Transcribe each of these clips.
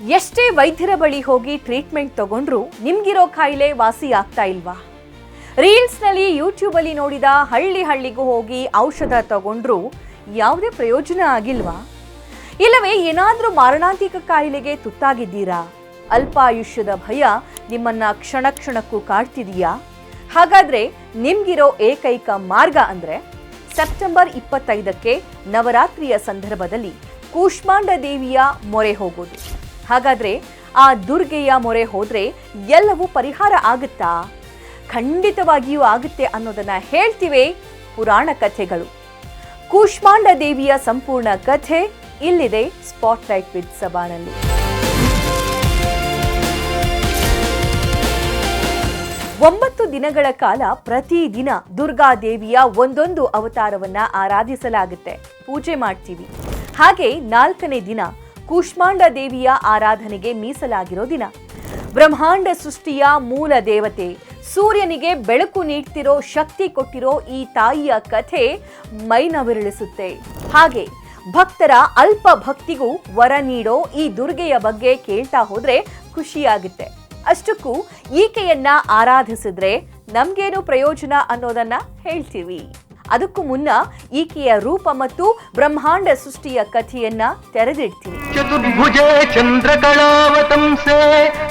ಎಷ್ಟೇ ವೈದ್ಯರ ಬಳಿ ಹೋಗಿ ಟ್ರೀಟ್ಮೆಂಟ್ ತಗೊಂಡ್ರು ನಿಮ್ಗಿರೋ ಕಾಯಿಲೆ ವಾಸಿ ಆಗ್ತಾ ಇಲ್ವಾ? ರೀಲ್ಸ್ನಲ್ಲಿ ಯೂಟ್ಯೂಬಲ್ಲಿ ನೋಡಿದ ಹಳ್ಳಿ ಹಳ್ಳಿಗೂ ಹೋಗಿ ಔಷಧ ತಗೊಂಡ್ರು ಯಾವುದೇ ಪ್ರಯೋಜನ ಆಗಿಲ್ವಾ? ಇಲ್ಲವೇ ಏನಾದರೂ ಮಾರಣಾಂತಿಕ ಕಾಯಿಲೆಗೆ ತುತ್ತಾಗಿದ್ದೀರಾ? ಅಲ್ಪಾಯುಷ್ಯದ ಭಯ ನಿಮ್ಮನ್ನ ಕ್ಷಣ ಕ್ಷಣಕ್ಕೂ ಕಾಡ್ತಿದೆಯಾ? ಹಾಗಾದ್ರೆ ನಿಮ್ಗಿರೋ ಏಕೈಕ ಮಾರ್ಗ ಅಂದ್ರೆ ಸೆಪ್ಟೆಂಬರ್ ಇಪ್ಪತ್ತೈದಕ್ಕೆ ನವರಾತ್ರಿಯ ಸಂದರ್ಭದಲ್ಲಿ ಕೂಷ್ಮಾಂಡ ದೇವಿಯ ಮೊರೆ ಹೋಗೋದು. ಹಾಗಾದ್ರೆ ಆ ದುರ್ಗೆಯ ಮೊರೆ ಹೋದ್ರೆ ಎಲ್ಲವೂ ಪರಿಹಾರ ಆಗುತ್ತಾ? ಖಂಡಿತವಾಗಿಯೂ ಆಗುತ್ತೆ ಅನ್ನೋದನ್ನ ಹೇಳ್ತಿವೆ ಪುರಾಣ ಕಥೆಗಳು. ಕೂಷ್ಮಾಂಡ ದೇವಿಯ ಸಂಪೂರ್ಣ ಕಥೆ ಇಲ್ಲಿದೆ ಸ್ಪಾಟ್ಲೈಟ್ ವಿತ್ ಸಬಾನಲ್ಲಿ ಒಂಬತ್ತು ದಿನಗಳ ಕಾಲ ಪ್ರತಿದಿನ ದುರ್ಗಾದೇವಿಯ ಒಂದೊಂದು ಅವತಾರವನ್ನ ಆರಾಧಿಸಲಾಗುತ್ತೆ. ಪೂಜೆ ಮಾಡ್ತೀವಿ. ಹಾಗೆ ನಾಲ್ಕನೇ ದಿನ ಕೂಷ್ಮಾಂಡ ದೇವಿಯ ಆರಾಧನೆಗೆ ಮೀಸಲಾಗಿರೋ ದಿನ. ಬ್ರಹ್ಮಾಂಡ ಸೃಷ್ಟಿಯ ಮೂಲ ದೇವತೆ, ಸೂರ್ಯನಿಗೆ ಬೆಳಕು ನೀಡ್ತಿರೋ ಶಕ್ತಿ ಕೊಟ್ಟಿರೋ ಈ ತಾಯಿಯ ಕಥೆ ಮೈನವಿರಳಿಸುತ್ತೆ. ಹಾಗೆ ಭಕ್ತರ ಅಲ್ಪ ಭಕ್ತಿಗೂ ವರ ನೀಡೋ ಈ ದುರ್ಗೆಯ ಬಗ್ಗೆ ಕೇಳ್ತಾ ಹೋದ್ರೆ ಖುಷಿಯಾಗುತ್ತೆ. ಅಷ್ಟಕ್ಕೂ ಈಕೆಯನ್ನ ಆರಾಧಿಸಿದ್ರೆ ನಮ್ಗೇನು ಪ್ರಯೋಜನ ಅನ್ನೋದನ್ನ ಹೇಳ್ತೀವಿ. ಅದಕ್ಕೂ ಮುನ್ನ ಈಕೆಯ ರೂಪ ಮತ್ತು ಬ್ರಹ್ಮಾಂಡ ಸೃಷ್ಟಿಯ ಕಥೆಯನ್ನ ತೆರೆದಿಡ್ತೀನಿ. ಚತುರ್ಭುಜೆ ಚಂದ್ರಕಳಾವತಂಸೆ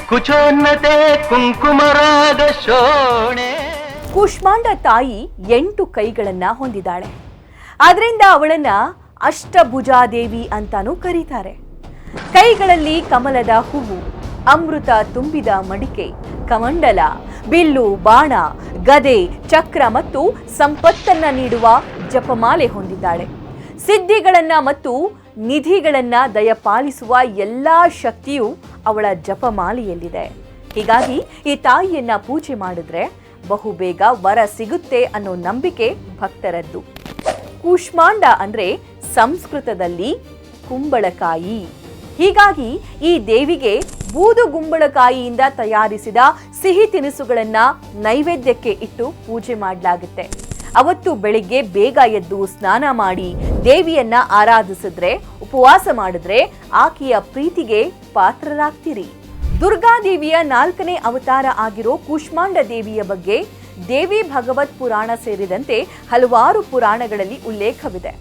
ಕುಚೋನ್ನತೆ ಕುಂಕುಮರಾಗ ಶೋಣೆ ಕೂಷ್ಮಾಂಡ ತಾಯಿ ಎಂಟು ಕೈಗಳನ್ನ ಹೊಂದಿದ್ದಾಳೆ. ಆದ್ರಿಂದ ಅವಳನ್ನ ಅಷ್ಟಭುಜಾದೇವಿ ಅಂತಾನೂ ಕರೀತಾರೆ. ಕೈಗಳಲ್ಲಿ ಕಮಲದ ಹೂವು ಅಮೃತ ತುಂಬಿದ ಮಡಿಕೆ ಕಮಂಡಲ, ಬಿಲ್ಲು, ಬಾಣ, ಗದೆ, ಚಕ್ರ ಮತ್ತು ಸಂಪತ್ತನ್ನ ನೀಡುವ ಜಪಮಾಲೆ ಹೊಂದಿದ್ದಾಳೆ. ಸಿದ್ಧಿಗಳನ್ನ ಮತ್ತು ನಿಧಿಗಳನ್ನ ದಯಪಾಲಿಸುವ ಎಲ್ಲ ಶಕ್ತಿಯು ಅವಳ ಜಪಮಾಲೆಯಲ್ಲಿದೆ. ಹೀಗಾಗಿ ಈ ತಾಯಿಯನ್ನ ಪೂಜೆ ಮಾಡಿದ್ರೆ ಬಹುಬೇಗ ವರ ಸಿಗುತ್ತೆ ಅನ್ನೋ ನಂಬಿಕೆ ಭಕ್ತರದ್ದು. ಕೂಷ್ಮಾಂಡ ಅಂದ್ರೆ ಸಂಸ್ಕೃತದಲ್ಲಿ ಕುಂಬಳಕಾಯಿ. ಹೀಗಾಗಿ ಈ ದೇವಿಗೆ ಬೂದು ಗುಂಬಳಕಾಯಿಯಿಂದ ತಯಾರಿಸಿದ ಸಿಹಿ ತಿನಿಸುಗಳನ್ನ ನೈವೇದ್ಯಕ್ಕೆ ಇಟ್ಟು ಪೂಜೆ ಮಾಡಲಾಗುತ್ತೆ. ಅವತ್ತು ಬೆಳಿಗ್ಗೆ ಬೇಗ ಎದ್ದು ಸ್ನಾನ ಮಾಡಿ ದೇವಿಯನ್ನ ಆರಾಧಿಸಿದ್ರೆ, ಉಪವಾಸ ಮಾಡಿದ್ರೆ ಆಕೆಯ ಪ್ರೀತಿಗೆ ಪಾತ್ರರಾಗ್ತೀರಿ. ದುರ್ಗಾದೇವಿಯ ನಾಲ್ಕನೇ ಅವತಾರ ಆಗಿರೋ ಕುಷ್ಮಾಂಡ ದೇವಿಯ ಬಗ್ಗೆ ದೇವಿ ಭಗವತ್ ಪುರಾಣ ಸೇರಿದಂತೆ ಹಲವಾರು ಪುರಾಣಗಳಲ್ಲಿ ಉಲ್ಲೇಖವಿದೆ.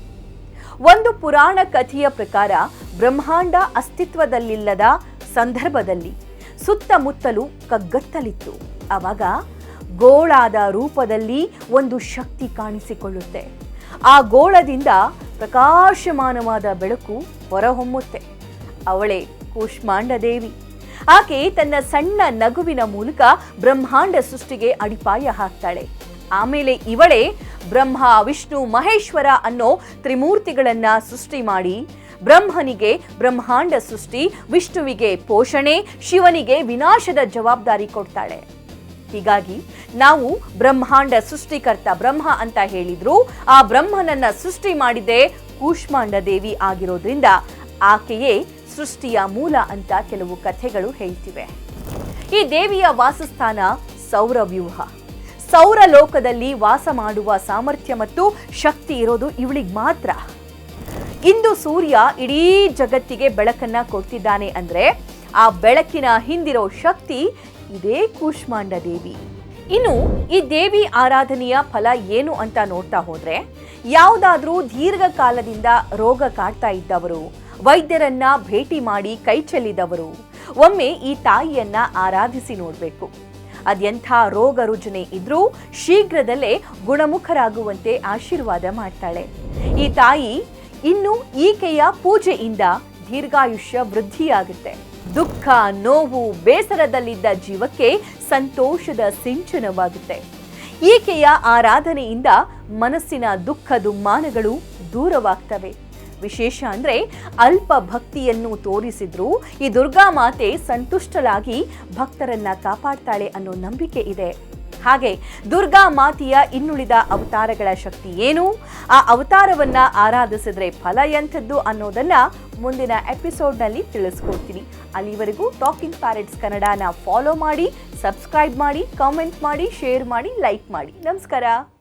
ಒಂದು ಪುರಾಣ ಕಥೆಯ ಪ್ರಕಾರ ಬ್ರಹ್ಮಾಂಡ ಅಸ್ತಿತ್ವದಲ್ಲಿಲ್ಲದ ಸಂದರ್ಭದಲ್ಲಿ ಸುತ್ತಮುತ್ತಲು ಕಗ್ಗತ್ತಲಿತ್ತು. ಆವಾಗ ಗೋಳಾದ ರೂಪದಲ್ಲಿ ಒಂದು ಶಕ್ತಿ ಕಾಣಿಸಿಕೊಳ್ಳುತ್ತೆ. ಆ ಗೋಳದಿಂದ ಪ್ರಕಾಶಮಾನವಾದ ಬೆಳಕು ಹೊರಹೊಮ್ಮುತ್ತೆ. ಅವಳೇ ಕೂಷ್ಮಾಂಡ ದೇವಿ. ಆಕೆ ತನ್ನ ಸಣ್ಣ ನಗುವಿನ ಮೂಲಕ ಬ್ರಹ್ಮಾಂಡ ಸೃಷ್ಟಿಗೆ ಅಡಿಪಾಯ ಹಾಕ್ತಾಳೆ. ಆಮೇಲೆ ಇವಳೇ ಬ್ರಹ್ಮ, ವಿಷ್ಣು, ಮಹೇಶ್ವರ ಅನ್ನೋ ತ್ರಿಮೂರ್ತಿಗಳನ್ನ ಸೃಷ್ಟಿ ಮಾಡಿ ಬ್ರಹ್ಮನಿಗೆ ಬ್ರಹ್ಮಾಂಡ ಸೃಷ್ಟಿ, ವಿಷ್ಣುವಿಗೆ ಪೋಷಣೆ, ಶಿವನಿಗೆ ವಿನಾಶದ ಜವಾಬ್ದಾರಿ ಕೊಡ್ತಾಳೆ. ಹೀಗಾಗಿ ನಾವು ಬ್ರಹ್ಮಾಂಡ ಸೃಷ್ಟಿಕರ್ತ ಬ್ರಹ್ಮ ಅಂತ ಹೇಳಿದ್ರು ಆ ಬ್ರಹ್ಮನನ್ನ ಸೃಷ್ಟಿ ಮಾಡಿದೆ ಕೂಷ್ಮಾಂಡ ದೇವಿ ಆಗಿರೋದ್ರಿಂದ ಆಕೆಯೇ ಸೃಷ್ಟಿಯ ಮೂಲ ಅಂತ ಕೆಲವು ಕಥೆಗಳು ಹೇಳ್ತಿವೆ. ಈ ದೇವಿಯ ವಾಸಸ್ಥಾನ ಸೌರವ್ಯೂಹ. ಸೌರ ಲೋಕದಲ್ಲಿ ವಾಸ ಮಾಡುವ ಸಾಮರ್ಥ್ಯ ಮತ್ತು ಶಕ್ತಿ ಇರೋದು ಇವಳಿಗೆ ಮಾತ್ರ. ಇಂದು ಸೂರ್ಯ ಇಡೀ ಜಗತ್ತಿಗೆ ಬೆಳಕನ್ನ ಕೊಡ್ತಿದ್ದಾನೆ ಅಂದ್ರೆ ಆ ಬೆಳಕಿನ ಹಿಂದಿರೋ ಶಕ್ತಿ ಇದೇ ಕೂಷ್ಮಾಂಡ ದೇವಿ. ಇನ್ನು ಈ ದೇವಿ ಆರಾಧನೆಯ ಫಲ ಏನು ಅಂತ ನೋಡ್ತಾ ಹೋದ್ರೆ, ಯಾವುದಾದ್ರೂ ದೀರ್ಘಕಾಲದಿಂದ ರೋಗ ಕಾಡ್ತಾ ಇದ್ದವರು, ವೈದ್ಯರನ್ನ ಭೇಟಿ ಮಾಡಿ ಕೈ ಚೆಲ್ಲಿದವರು, ಒಮ್ಮೆ ಈ ತಾಯಿಯನ್ನ ಆರಾಧಿಸಿ ನೋಡಬೇಕು. ಅದೆಂಥ ರೋಗ ರುಜನೆ ಇದ್ರೂ ಶೀಘ್ರದಲ್ಲೇ ಗುಣಮುಖರಾಗುವಂತೆ ಆಶೀರ್ವಾದ ಮಾಡ್ತಾಳೆ. ಈ ತಾಯಿ ಇನ್ನು ಈಕೆಯ ಪೂಜೆಯಿಂದ ದೀರ್ಘಾಯುಷ್ಯ ವೃದ್ಧಿಯಾಗುತ್ತೆ. ದುಃಖ, ನೋವು, ಬೇಸರದಲ್ಲಿದ್ದ ಜೀವಕ್ಕೆ ಸಂತೋಷದ ಸಿಂಚನವಾಗುತ್ತೆ. ಈಕೆಯ ಆರಾಧನೆಯಿಂದ ಮನಸ್ಸಿನ ದುಃಖ ದುಮ್ಮಾನಗಳು ದೂರವಾಗ್ತವೆ. ವಿಶೇಷ ಅಂದರೆ ಅಲ್ಪ ಭಕ್ತಿಯನ್ನು ತೋರಿಸಿದ್ರೂ ಈ ದುರ್ಗಾ ಮಾತೆ ಸಂತುಷ್ಟಳಾಗಿ ಭಕ್ತರನ್ನ ಕಾಪಾಡ್ತಾಳೆ ಅನ್ನೋ ನಂಬಿಕೆ ಇದೆ. ಹಾಗೆ ದುರ್ಗಾ ಮಾತೆಯ ಇನ್ನುಳಿದ ಅವತಾರಗಳ ಶಕ್ತಿ ಏನು? ಆ ಅವತಾರವನ್ನ ಆರಾಧಿಸಿದ್ರೆ ಫಲ ಎಂಥದ್ದು ಅನ್ನೋದನ್ನ ಮುಂದಿನ ಎಪಿಸೋಡ್ನಲ್ಲಿ ತಿಳಿಸ್ಕೊಡ್ತೀನಿ. ಅಲ್ಲಿವರೆಗೂ ಟಾಕಿಂಗ್ ಪ್ಯಾರೆಟ್ಸ್ ಕನ್ನಡನ ಫಾಲೋ ಮಾಡಿ ಸಬ್ಸ್ಕ್ರೈಬ್ ಮಾಡಿ ಕಾಮೆಂಟ್ ಮಾಡಿ ಶೇರ್ ಮಾಡಿ ಲೈಕ್ ಮಾಡಿ. ನಮಸ್ಕಾರ.